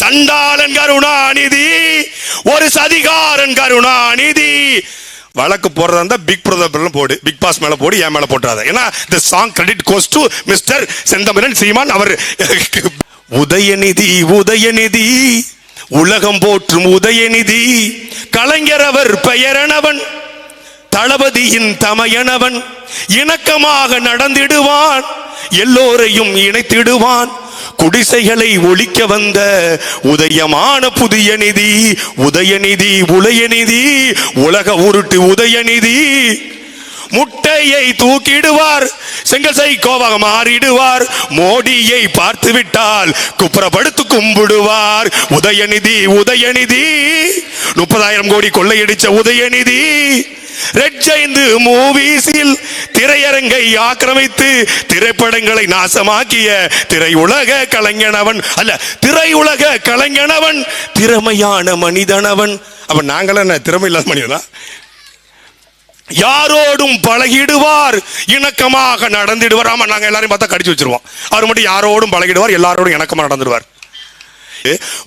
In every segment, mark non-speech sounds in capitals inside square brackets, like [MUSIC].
சண்டாளன் கருணாநிதி ஒரு சதிகாரன் கருணாநிதி. வழக்கு போடுறதா இருந்தால் பிக் பிரதர் போடு பிக் பாஸ் மேலே போடு என் மேலே போட்டுறாத. ஏன்னா இந்த song credit goes to mister Senthamizhan Seeman அவர். உதயநிதி உதயநிதி உலகம் போற்றும் உதயநிதி கலைஞர் அவர் பெயரணவன் தளபதியின் தமையனவன் இணக்கமாக நடந்திடுவான் எல்லோரையும் இணைத்திடுவான். குடிசைகளை ஒழிக்க வந்த உதயமான புதிய நிதி உதயநிதி உலயநிதி உலக உருட்டு உதயநிதி முட்டையை தூக்கிடுவார். செங்கசை கோவாக மாறிடுவார். மோடியை பார்த்து விட்டால் குப்புறப்படுத்து கும்பிடுவார். உதயநிதி உதயநிதி. முப்பதாயிரம் கோடி கொள்ளையடிச்ச உதயநிதி. ரெட் மூவிஸில் திரையரங்கை ஆக்கிரமித்து திரைப்படங்களை நாசமாக்கிய திரையுலக கலைஞனவன் அல்ல திரையுலக கலைஞனவன் திறமையான மனிதனவன். அவன் நாங்கள என்ன திறமை இல்லாத மனிதனா? யாரோடும் பழகிடுவார். இணக்கமாக நடந்திடுவார். ஆமா நாங்க எல்லாரையும் பார்த்தா கடிச்சு வச்சிருவோம். அவர் மட்டும் யாரோடும் பழகிடுவார் எல்லாரோடும் இணக்கமா நடந்துடுவார்.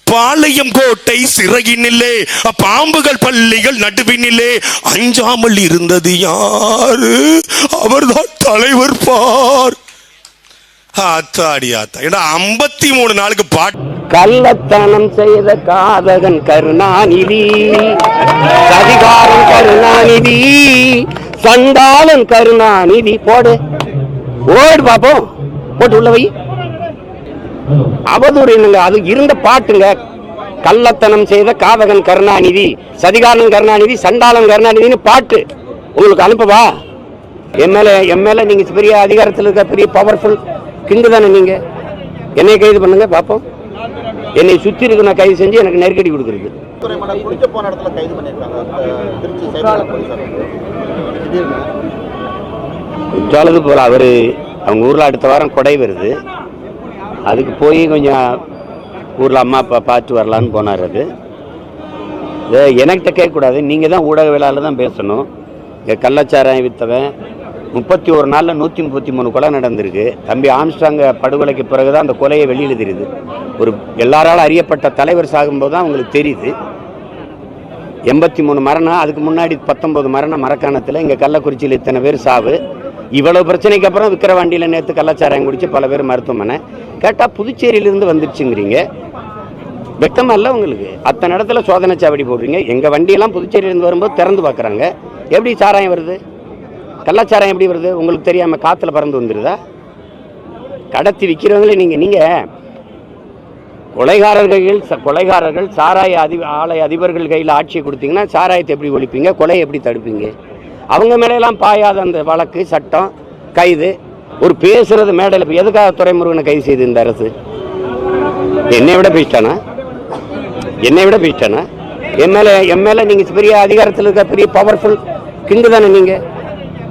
பாளையம் கோட்டை சிறையினிலே பாம்புகள் பள்ளிகள் நடுவினிலே அஞ்சாமல் இருந்தது யாரு? அவர்தான் தலைவர் பார். ஆத்தாடி ஆத்தா. ஏன்னா ஐம்பத்தி மூணு நாளுக்கு பாட்டு கள்ளத்தனம் செய்த காதகன் கருணாநிதி. கருணாநிதி. சந்தானம் கருணாநிதி. போடு. ஓடு பாப்போம். போட்டு உள்ள வை. அவதூறு என்னங்க? அது இருந்த பாட்டுங்க. கள்ளத்தனம் செய்த காதகன் கருணாநிதி சதிகாரன் கருணாநிதி சண்டாளன் கருணாநிதின்னு பாட்டு. உங்களுக்கு அனுப்பவா? எம்எல்ஏ எம்எல்ஏ நீங்க பெரிய அதிகாரத்தில் இருக்க பெரிய பவர்ஃபுல் கிங்கு தானே நீங்க? என்னை கைது பண்ணுங்க பார்ப்போம் என்னை சுற்றி இருக்கு நான் கைது செஞ்சு எனக்கு நெருக்கடி கொடுக்குறது. துறைமலை குளிக்க போன இடத்துல கைது பண்ணியிருக்காங்க. திருச்சி சைபர் போலீஸ் திடீர்னு. குற்றாலது போல அவர் அவங்க ஊரில் அடுத்த வாரம் கொடை வருது. அதுக்கு போய் கொஞ்சம் ஊரில் அம்மா அப்பா பார்த்து வரலான்னு போனார் அது. எனக்கிட்ட கேட்கக்கூடாது. நீங்கள் தான் ஊடகவியலாளர் தான் பேசணும். இங்கே கள்ளச்சாராயம் வித்தவன் முப்பத்தி ஒரு நாளில் நூற்றி முப்பத்தி மூணு கொலை நடந்திருக்கு. தம்பி ஆம்ஸ்டாங்க படுகொலைக்கு பிறகு தான் அந்த கொலையை வெளியில் தெரியுது. ஒரு எல்லாராலும் அறியப்பட்ட தலைவர் சாகும்போது தான் அவங்களுக்கு தெரியுது. எண்பத்தி மூணு மரணம் அதுக்கு முன்னாடி பத்தொன்பது மரணம் மரக்காணத்தில் இங்கே கள்ளக்குறிச்சியில் இத்தனை பேர் சாவு. இவ்வளோ பிரச்சனைக்கு அப்புறம் விக்கிரவாண்டியில் நேற்று கள்ளச்சாராயம் குடித்து பல பேர் மருத்துவமனை. கேட்டால் புதுச்சேரியிலேருந்து வந்துருச்சுங்கிறீங்க. வெக்கமாக இல்லை உங்களுக்கு? அத்தனை இடத்துல சோதனை சாவடி போடுறீங்க. எங்கள் வண்டியெல்லாம் புதுச்சேரியிலேருந்து வரும்போது திறந்து பார்க்குறாங்க எப்படி சாராயம் வருது? கள்ளச்சாராயம் எப்படி வருது? உங்களுக்கு தெரியாமல் காற்றுல பறந்து வந்துடுதா கடத்தி விற்கிறவங்களே நீங்கள் நீங்கள் கொலைகாரர்கள் ச- கொலைகாரர்கள் சாராய அதி ஆலை அதிபர்கள் கையில் ஆட்சியை கொடுத்தீங்கன்னா சாராயத்தை எப்படி ஒழிப்பீங்க? கொலை எப்படி தடுப்பீங்க? அவங்க மேலையெல்லாம் பாயாத அந்த வழக்கு சட்டம் கைது ஒரு பேசுறது மேடையில் இப்போ எதுக்காக துறைமுருகனை கைது செய்து இந்த அரசு? என்னை விட பேசிட்டானா என்னை விட பேசிட்டானா எம்எல்ஏ எம்எல்ஏ நீங்கள் பெரிய அதிகாரத்தில் இருக்க பெரிய பவர்ஃபுல் கிங்கு தானே நீங்கள்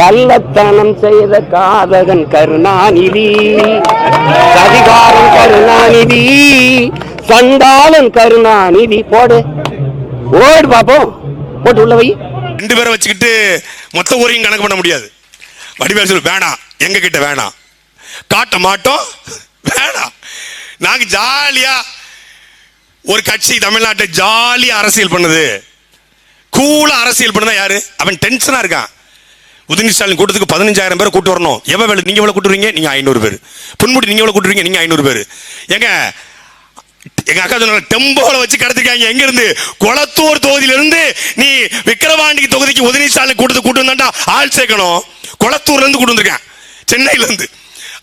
கள்ளத்தனம் செய்த காதகன் கருணாநிதி சதிகாரன் கருணாநிதி சண்டாளன் கருணாநிதி போடு. ஓடு பாப்போம். போட்டு உள்ள வை. ரெண்டு பேரை வச்சுக்கிட்டு மொத்த ஊரையும் கணக்கு பண்ண முடியாது. வடிவேல் சொல்லு வேணாம் எங்க கிட்ட வேணாம் காட்ட மாட்டோம் வேணாம் நாங்க ஜாலியா ஒரு கட்சி தமிழ்நாட்டை ஜாலியா அரசியல் பண்ணுது. கூலா அரசியல் பண்ணுதான் யாரு? அவன் டென்ஷனா இருக்கான். உதயநிதி ஸ்டாலின் கூட்டத்துக்கு பதினஞ்சாயிரம் பேர் கூட்டு வரணும். எவ்வளவு நீங்கள் எவ்வளோ கூட்டுறீங்க? நீங்கள் ஐநூறு பேர். புன்முடி நீங்கள் எவ்வளோ கூட்டுறீங்க? நீங்கள் ஐநூறு பேர். ஏங்க எங்க அக்கா சொன்ன டெம்போல வச்சு கடத்திருக்காங்க. எங்க இருந்து குளத்தூர் தொகுதியிலிருந்து நீ விக்கிரவாண்டி தொகுதிக்கு உதயநிதி ஸ்டாலின் கூட்டத்தை கூட்டு வந்தாண்டா? ஆள் சேர்க்கணும். குளத்தூர்ல இருந்து கூட்டு வந்திருக்கேன். சென்னையில இருந்து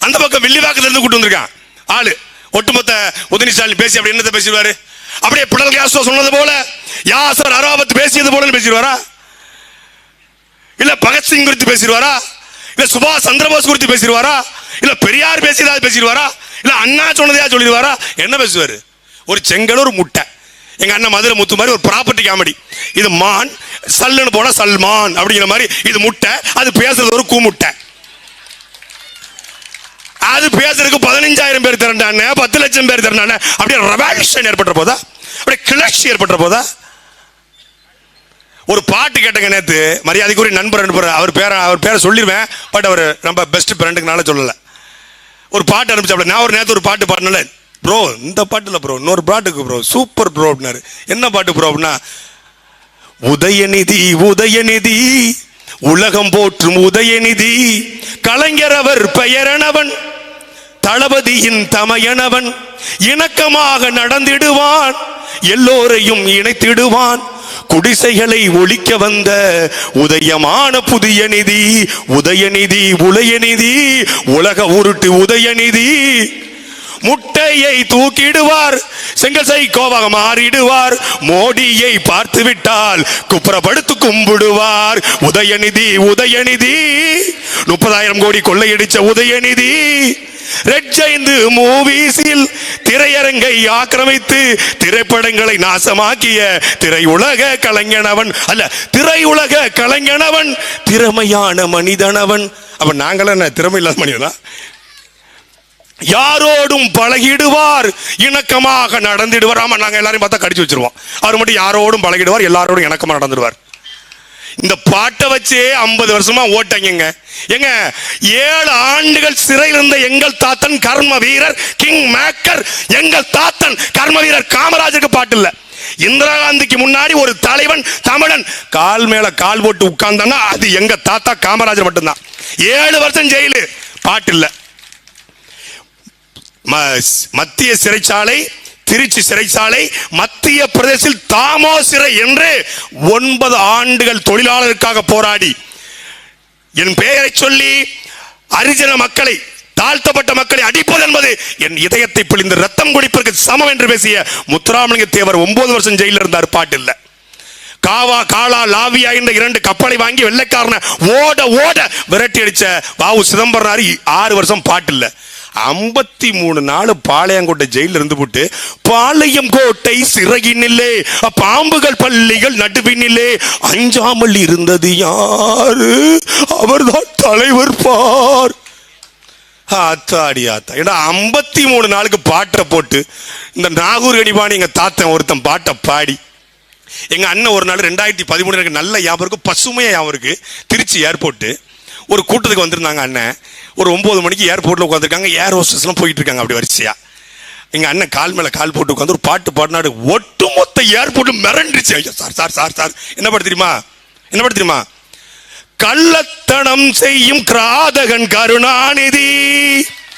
அந்த பக்கம் வில்லிவாக்கத்துல இருந்து கூட்டு வந்திருக்கான். ஆளு. ஒட்டுமொத்த உதயநிதி ஸ்டாலின் பேசி அப்படி என்னத்தை பேசிடுவாரு? அப்படியே பிடல் காசோ சொன்னது போல யாசர் அராபத் பேசியது போல பேசிடுவாரா? பகத்சிங் குறித்து பேசிடுவாரா? இல்ல சுபாஷ் சந்திரபோஸ் குறித்து பேசிடுவாரா? இல்ல பெரியார் பேசியதாவது பேசிடுவாரா? இல்ல அண்ணா சொன்னதையா சொல்லிடுவாரா? என்ன பேசுவாரு? ஒரு செங்கல் ஒரு முட்டை. எங்க அண்ணன் மதுரை முத்து மாதிரி ஒரு ப்ராப்பர்ட்டி காமெடி இது மான் சல்லுன்னு போனா சல்மான் அப்படிங்கிற மாதிரி இது முட்டை அது பேசுறது ஒரு கூமுட்டை. அது பேசுறதுக்கு பதினஞ்சாயிரம் பேர் திரண்டானே பத்து லட்சம் பேர் திரண்டானே அப்படியே ரெவல்யூஷன் ஏற்பட்ட போதா? அப்படியே கிளர்ச்சி ஏற்பட்ட போதா? ஒரு பாட்டு கேட்டங்க நேற்று மரியாதைக்குரிய நண்பர் அனுப்புற அவர் பேரை அவர் பேரை சொல்லிடுவேன் பட் அவர் நம்ம பெஸ்ட் ஃப்ரெண்டுக்குனால சொல்லலை. ஒரு பாட்டு அனுப்பிச்சாப்ல நான் ஒரு நேற்று ஒரு பாட்டு பாடினல ப்ரோ இந்த பாட்டில் ப்ரோ இன்னொரு பாட்டுக்கு ப்ரோ சூப்பர் ப்ரோ அப்படின்னாரு என்ன பாட்டு ப்ரோ அப்படின்னா உதயநிதி உதயநிதி உலகம் போற்றும் உதயநிதி கலைஞர் அவர் பெயரணவன் தளபதியின் தமையனவன் இணக்கமாக நடந்திடுவான் எல்லோரையும் இணைத்திடுவான் குடிசைகளை ஒழிக்க வந்த உதயமான புதிய நிதி உதயநிதி உலயநிதி உலக உருட்டு உதயநிதி முட்டையை தூக்கிடுவார் செங்கல் சைக்கோவாக மாறிடுவார் மோடியை பார்த்து விட்டால் குப்புறப்படுத்து கும்பிடுவார். உதயநிதி உதயநிதி முப்பதாயிரம் கோடி கொள்ளையடிச்ச உதயநிதி ரெட் ஜெயந்து மூவிஸில் திரையரங்கை ஆக்கிரமித்து திரைப்படங்களை நாசமாக்கிய திரையுலக கலைஞனவன் அல்ல திரையுலக கலைஞனவன் திறமையான மனிதனவன். அப்ப நாங்கள என்ன திறமை இல்லாத மனிதனா? யாரோடும் பழகிடுவார் இணக்கமாக நடந்திடுவார். ஆமா நாங்க எல்லாரையும் பார்த்தா கடிச்சு வச்சிருவோம். அவர் மட்டும் யாரோடும் பழகிடுவார் எல்லாரோடும் இணக்கமாக நடந்துடுவார். இந்த பாட்டை வச்சே ஐம்பது வருஷமா ஓட்டங்க எங்க ஏழு ஆண்டுகள் சிறையில் இருந்த எங்கள் தாத்தன் கர்ம வீரர் கிங் மேக்கர் எங்கள் தாத்தன் கர்ம வீரர் காமராஜருக்கு பாட்டு இல்ல. இந்திரா காந்திக்கு முன்னாடி ஒரு தலைவன் தமிழன் கால் மேல கால் போட்டு உட்கார்ந்தான்னா அது எங்க தாத்தா காமராஜர் மட்டும்தான். ஏழு வருஷம் ஜெயிலு பாட்டு இல்ல. ம- மத்திய சிறைச்சாலை திருச்சி சிறைச்சாலை மத்திய பிரதேசத்தில் தாமோ சிறை என்று ஒன்பது ஆண்டுகள் தொழிலாளருக்காக போராடி. என் பெயரை சொல்லி அரிஜன மக்களை தாழ்த்தப்பட்ட மக்களை அடிப்பது என்பது என் இதயத்தை பிழிந்து ரத்தம் குடிப்பதற்கு சமம் என்று பேசிய முத்துராமலிங்க தேவர் ஒன்பது வருஷம் ஜெயிலில் இருந்தார் பாட்டில் காவா காலா லாவியா என்ற இரண்டு கப்பலை வாங்கி வெள்ளைக்காரனை ஓட ஓட விரட்டி அடிச்ச வாவு சிதம்பரம் ஆறு வருஷம் பாட்டு ஐம்பத்தி மூணு நாள் பாளையங்கோட்டை ஜெயில இருந்து போட்டு பாளையம் கோட்டை சிறையினில்லே பாம்புகள் பள்ளிகள் நடுவினிலே அஞ்சாமல் இருந்தது யாரு? அவர்தான் தலைவர் பார். ஆத்தாடி ஆத்தா. ஏன்னா ஐம்பத்தி மூணு நாளுக்கு பாட்டை போட்டு இந்த நாகூர் கணிபாணி எங்க தாத்தன் ஒருத்தன் பாட்டை பாடி எங்க அண்ணன் ஒரு நாள் ரெண்டாயிரத்தி பதிமூணு எனக்கு நல்ல ஞாபகம் இருக்கு பசுமையா ஞாபகம் இருக்கு திருச்சி ஏர்போர்ட்டு ஒரு கூட்டத்துக்கு வந்திருந்தாங்க அண்ணன். ஒரு ஒம்பது மணிக்கு ஏர்போர்ட்டில் உட்காந்துருக்காங்க ஏர் ஹோஸ்டஸ்லாம் போயிட்டு இருக்காங்க அப்படி வரிசையா. எங்கள் அண்ணன் கால் மேலே கால் போட்டு உட்காந்து ஒரு பாட்டு பாடினாடு ஒட்டுமொத்த ஏர்போர்ட்டு மிரண்டுச்சு. ஐயா சார் சார் சார் சார். என்ன பாட்டு தெரியுமா? என்ன பாட்டு தெரியுமா? கள்ளத்தனம் செய்யும் கிராதகன் கருணாநிதி.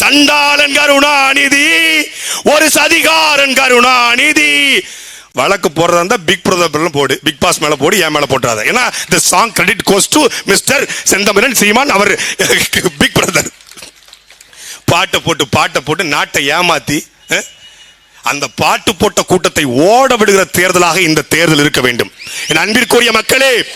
சண்டாளன் கருணாநிதி ஒரு சதிகாரன் கருணாநிதி. வழக்கு போடுறதா இருந்தா பிக் பிரதர் போடு பிக் பாஸ் மேல போடு என் மேல போட்டுறாத. ஏன்னா இந்த song credit goes to mister Senthamizhan Seeman our [LAUGHS] big brother பாட்டை போட்டு பாட்டை போட்டு நாட்டை ஏமாத்தி அந்த பாட்டு போட்ட கூட்டத்தை ஓட விடுகிற தேர்தலாக இந்த தேர்தல் இருக்க வேண்டும். என் அன்பிற்குரிய மக்களே